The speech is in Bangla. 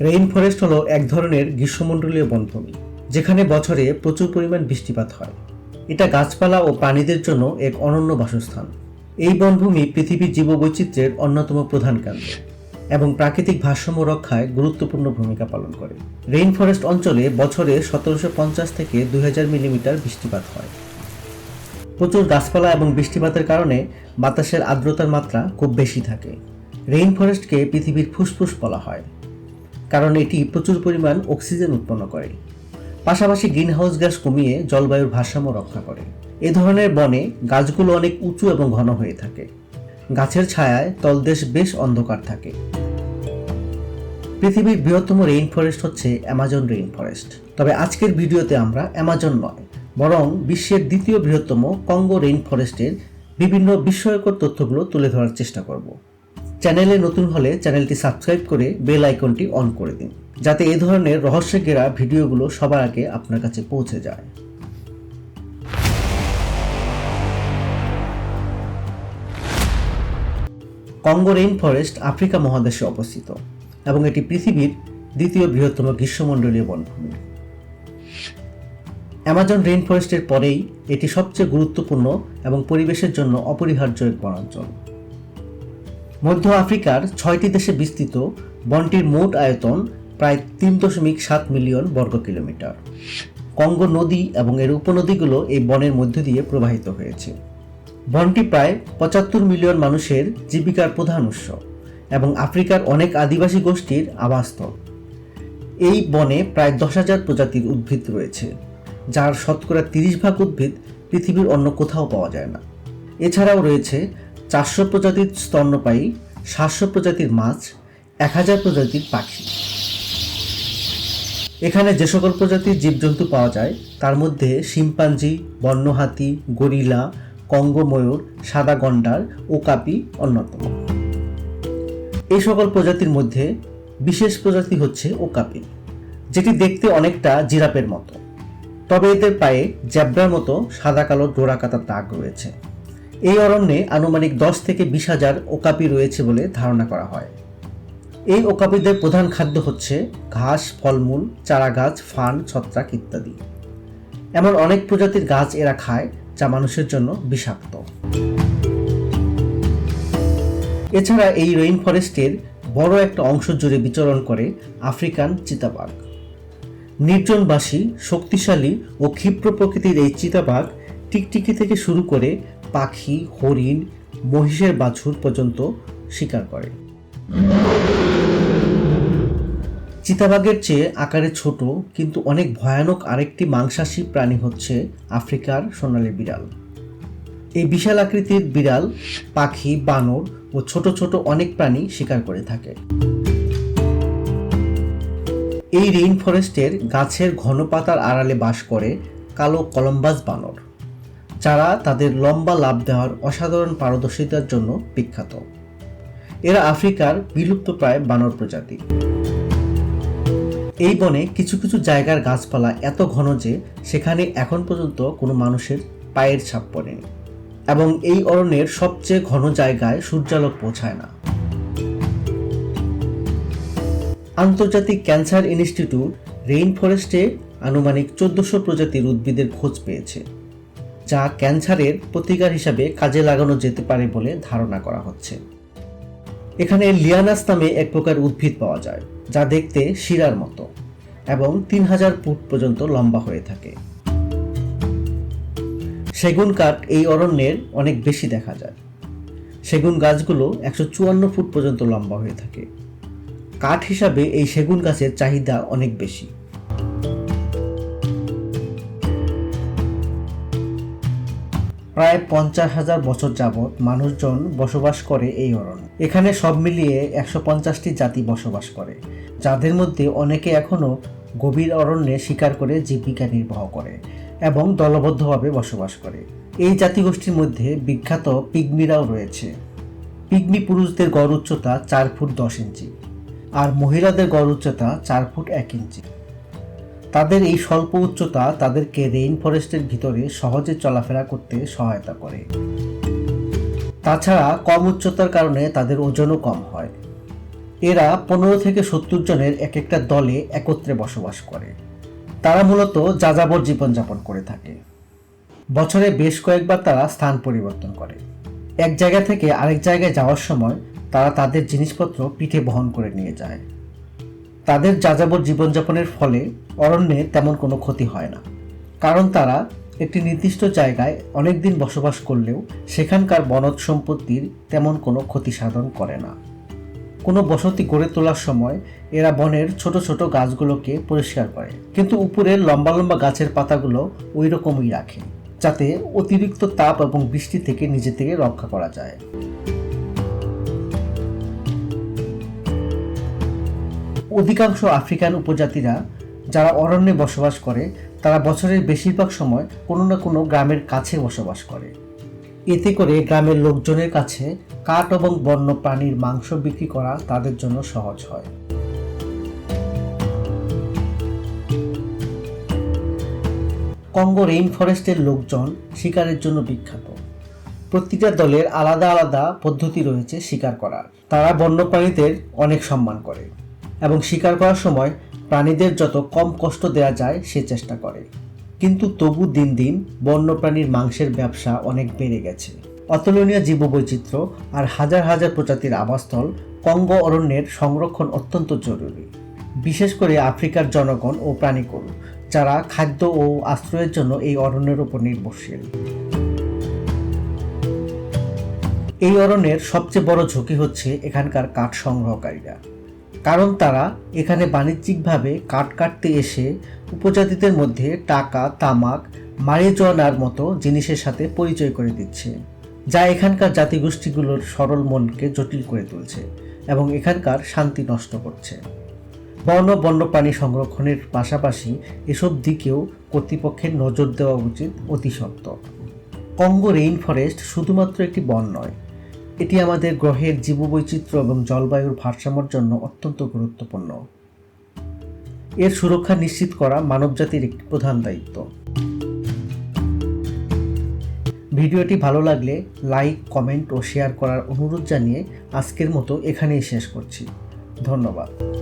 রেইন ফরেস্ট হলো এক ধরনের গ্রীষ্মমণ্ডলীয় বনভূমি, যেখানে বছরে প্রচুর পরিমাণ বৃষ্টিপাত হয়। এটা গাছপালা ও প্রাণীদের জন্য এক অনন্য বাসস্থান। এই বনভূমি পৃথিবীর জীববৈচিত্র্যের অন্যতম প্রধান কেন্দ্র এবং প্রাকৃতিক ভারসাম্য রক্ষায় গুরুত্বপূর্ণ ভূমিকা পালন করে। রেইন ফরেস্ট অঞ্চলে বছরে সতেরোশো পঞ্চাশ থেকে দুই হাজার মিলিমিটার বৃষ্টিপাত হয়। প্রচুর গাছপালা এবং বৃষ্টিপাতের কারণে বাতাসের আর্দ্রতার মাত্রা খুব বেশি থাকে। রেইন ফরেস্টকে পৃথিবীর ফুসফুস বলা হয়। কারণ এটি প্রচুর পরিমাণ অক্সিজেন উৎপন্ন করে। পাশাপাশি গ্রিনহাউস গ্যাস কমিয়ে জলবায়ুর ভারসাম্য রক্ষা করে। এ ধরনের বনে গাছগুলো অনেক উঁচু এবং ঘন হয়ে থাকে। গাছের ছায়ায় তলদেশ বেশ অন্ধকার থাকে। পৃথিবীর বৃহত্তম রেইন ফরেস্ট হচ্ছে অ্যামাজন রেইন ফরেস্ট তবে আজকের ভিডিওতে আমরা অ্যামাজন নয়, বরং বিশ্বের দ্বিতীয় বৃহত্তম কঙ্গো রেইন ফরেস্টের বিভিন্ন বিস্ময়কর তথ্যগুলো তুলে ধরার চেষ্টা করব। চ্যানেলে নতুন হলে চ্যানেলটি সাবস্ক্রাইব করে বেল আইকনটি অন করে দিন, যাতে এ ধরনের রহস্য ঘেরা ভিডিওগুলো সবার আগে আপনার কাছে পৌঁছে যায়। কঙ্গো রেইন ফরেস্ট আফ্রিকা মহাদেশে অবস্থিত এবং এটি পৃথিবীর দ্বিতীয় বৃহত্তম গ্রীষ্মমণ্ডলীয় বনভূমি। অ্যামাজন রেইন ফরেস্টের পরেই এটি সবচেয়ে গুরুত্বপূর্ণ এবং পরিবেশের জন্য অপরিহার্য এক বনাঞ্চল। মধ্য আফ্রিকার ছয়টি দেশে বিস্তৃত, বনটির মোট আয়তন প্রায় তিন দশমিক সাত মিলিয়ন বর্গ কিলোমিটার। কঙ্গো নদী এবং এর উপনদীগুলো এই বনের মধ্য দিয়ে প্রবাহিত হয়েছে। বনটি প্রায় পঁচাত্তর মিলিয়ন মানুষের জীবিকার প্রধান উৎস এবং আফ্রিকার অনেক আদিবাসী গোষ্ঠীর আবাসস্থল। এই বনে প্রায় দশ হাজার প্রজাতির উদ্ভিদ রয়েছে, যার শতকরা তিরিশ ভাগ উদ্ভিদ পৃথিবীর অন্য কোথাও পাওয়া যায় না। এছাড়াও রয়েছে চারশো প্রজাতির স্তন্যপায়ী, সাতশো প্রজাতির মাছ, এক হাজার প্রজাতির পাখি। এখানে যে সকল প্রজাতির জীবজন্তু পাওয়া যায়, তার মধ্যে শিম্পাঞ্জি, বন্যহাতি, গরিলা, কঙ্গময়ূর, সাদা গন্ডার ও কাপি অন্যতম। এই সকল প্রজাতির মধ্যে বিশেষ প্রজাতি হচ্ছে ওকাপি, যেটি দেখতে অনেকটা জিরাপের মতো। তবে এদের পায়ে জ্যাব্রার মতো সাদা কালো ডোরা কাতার দাগ রয়েছে। এই অরণ্যে আনুমানিক দশ থেকে বিশ হাজার ওকাপি রয়েছে বলে ধারণা করা হয়। এই ওকাপিদের প্রধান খাদ্য হচ্ছে ঘাস, ফলমূল চারা গাছ ফান, ছত্রাক ইত্যাদি। এমন অনেক প্রজাতির গাছ এরা খায় যা মানুষের জন্য বিষাক্ত। এছাড়া এই রেইন ফরেস্টের বড় একটা অংশ জুড়ে বিচরণ করে আফ্রিকান চিতাবাঘ। নির্জনবাসী, শক্তিশালী ও ক্ষিপ্র প্রকৃতির এই চিতাবাঘ টিকটিকি থেকে শুরু করে পাখি, হরিণ, মহিষের বাছুর পর্যন্ত শিকার করে। চিতাবাঘের চেয়ে আকারে ছোট কিন্তু অনেক ভয়ানক আরেকটি মাংসাশী প্রাণী হচ্ছে আফ্রিকার সোনালী বিড়াল। এই বিশাল আকৃতির বিড়াল, পাখি, বানর ও ছোট ছোট অনেক প্রাণী শিকার করে থাকে। এই রেইন ফরেস্টের গাছের ঘন পাতার আড়ালে বাস করে কালো কলম্বাস বানর। যারা তাদের লম্বা লাভ দেওয়ার অসাধারণ পারদর্শিতার জন্য বিখ্যাত। এরা আফ্রিকার বিলুপ্তপ্রায় বানর প্রজাতি। এই বনে কিছু কিছু জায়গার গাছপালা এত ঘন যে সেখানে এখন পর্যন্ত কোনো মানুষের পায়ের ছাপ পড়েনি এবং এই অরণ্যের সবচেয়ে ঘন জায়গায় সূর্যালোক পৌঁছায় না। আন্তর্জাতিক ক্যান্সার ইনস্টিটিউট রেইন ফরেস্টে আনুমানিক চোদ্দশো প্রজাতির উদ্ভিদের খোঁজ পেয়েছে। যা ক্যান্সারের প্রতিকার হিসাবে কাজে লাগানো যেতে পারে বলে ধারণা করা হচ্ছে। এখানে লিয়ানাস নামে এক প্রকার উদ্ভিদ পাওয়া যায়, যা দেখতে শিরার মতো এবং তিন হাজার ফুট পর্যন্ত লম্বা হয়ে থাকে। সেগুন কাঠ এই অরণ্যের অনেক বেশি দেখা যায়। সেগুন গাছগুলো একশো চুয়ান্ন ফুট পর্যন্ত লম্বা হয়ে থাকে। কাঠ হিসাবে এই সেগুন গাছের চাহিদা অনেক বেশি। প্রায় পঞ্চাশ হাজার বছর যাবৎ মানুষজন বসবাস করে এই অরণ্য। এখানে সব মিলিয়ে একশো পঞ্চাশটি জাতি বসবাস করে, যাদের মধ্যে অনেকে এখনও গভীর অরণ্যে শিকার করে জীবিকা নির্বাহ করে এবং দলবদ্ধভাবে বসবাস করে। এই জাতিগোষ্ঠীর মধ্যে বিখ্যাত পিগমিরাও রয়েছে। পিগমি পুরুষদের গড় উচ্চতা চার ফুট দশ ইঞ্চি আর মহিলাদের গড় উচ্চতা চার ফুট এক ইঞ্চি। তাদের এই স্বল্প উচ্চতা তাদেরকে রেইন ফরেস্টের ভিতরে সহজে চলাফেরা করতে সহায়তা করে। তাছাড়া কম উচ্চতার কারণে তাদের ওজনও কম হয়। এরা পনেরো থেকে সত্তর জনের এক একটা দলে একত্রে বসবাস করে। তারা মূলত যাযাবর জীবনযাপন করে থাকে। বছরে বেশ কয়েকবার তারা স্থান পরিবর্তন করে। এক জায়গা থেকে আরেক জায়গায় যাওয়ার সময় তারা তাদের জিনিসপত্র পিঠে বহন করে নিয়ে যায়। তাদের যাযাবর জীবনযাপনের ফলে অরণ্যে তেমন কোনো ক্ষতি হয় না। কারণ তারা একটি নির্দিষ্ট জায়গায় অনেক দিন বসবাস করলেও সেখানকার বনজ সম্পত্তির তেমন কোনো ক্ষতি সাধন করে না। কোনো বসতি গড়ে তোলার সময় এরা বনের ছোট ছোট গাছগুলোকে পরিষ্কার করে, কিন্তু উপরের লম্বা লম্বা গাছের পাতাগুলো ওই রকমই রাখে, যাতে অতিরিক্ত তাপ এবং বৃষ্টি থেকে নিজে থেকে রক্ষা করা যায়। অধিকাংশ আফ্রিকান উপজাতিরা যারা অরণ্যে বসবাস করে, তারা বছরের বেশিরভাগ সময় কোনো না কোনো গ্রামের কাছে বসবাস করে। এতে করে গ্রামের লোকজনের কাছে কাঠ এবং বন্য প্রাণীর মাংস বিক্রি করা তাদের জন্য সহজ হয়। কঙ্গো রেইন ফরেস্টের লোকজন শিকারের জন্য বিখ্যাত। প্রতিটা দলের আলাদা আলাদা পদ্ধতি রয়েছে শিকার করার। তারা বন্যপ্রাণীদের অনেক সম্মান করে। এবং শিকার করার সময় প্রাণীদের যত কম কষ্ট দেওয়া যায়, সে চেষ্টা করে। কিন্তু তবু দিন দিন বন্যপ্রাণীর মাংসের ব্যবসা অনেক বেড়ে গেছে। অতুলনীয় জীববৈচিত্র্য আর হাজার হাজার প্রজাতির আবাসস্থল কঙ্গো অরণ্যের সংরক্ষণ অত্যন্ত জরুরি। বিশেষ করে আফ্রিকার জনগণ ও প্রাণীকুল, যারা খাদ্য ও আশ্রয়ের জন্য এই অরণ্যের উপর নির্ভরশীল। এই অরণ্যের সবচেয়ে বড় ঝুঁকি হচ্ছে এখানকার কাঠ সংগ্রহকারীরা। কারণ তারা এখানে বাণিজ্যিকভাবে কাঠ কাটতে এসে উপজাতিদের মধ্যে টাকা, তামাক, মারিজোয়ানার মতো জিনিসের সাথে পরিচয় করে দিচ্ছে, যা এখানকার জাতিগোষ্ঠীগুলোর সরল মনকে জটিল করে তুলছে এবং এখানকার শান্তি নষ্ট করছে। বন বন্যপ্রাণী সংরক্ষণের পাশাপাশি এসব দিকেও কর্তৃপক্ষের নজর দেওয়া উচিত অতি সত্ত্বর কঙ্গো রেইন ফরেস্ট শুধুমাত্র একটি বন নয় এটি আমাদের গ্রহের জীববৈচিত্র্য এবং জলবায়ুর ভারসাম্যর জন্য অত্যন্ত গুরুত্বপূর্ণ। এর সুরক্ষা নিশ্চিত করা মানবজাতির একটি প্রধান দায়িত্ব। ভিডিওটি ভালো লাগলে লাইক, কমেন্ট ও শেয়ার করার অনুরোধ জানিয়ে আজকের মতো এখানেই শেষ করছি। ধন্যবাদ।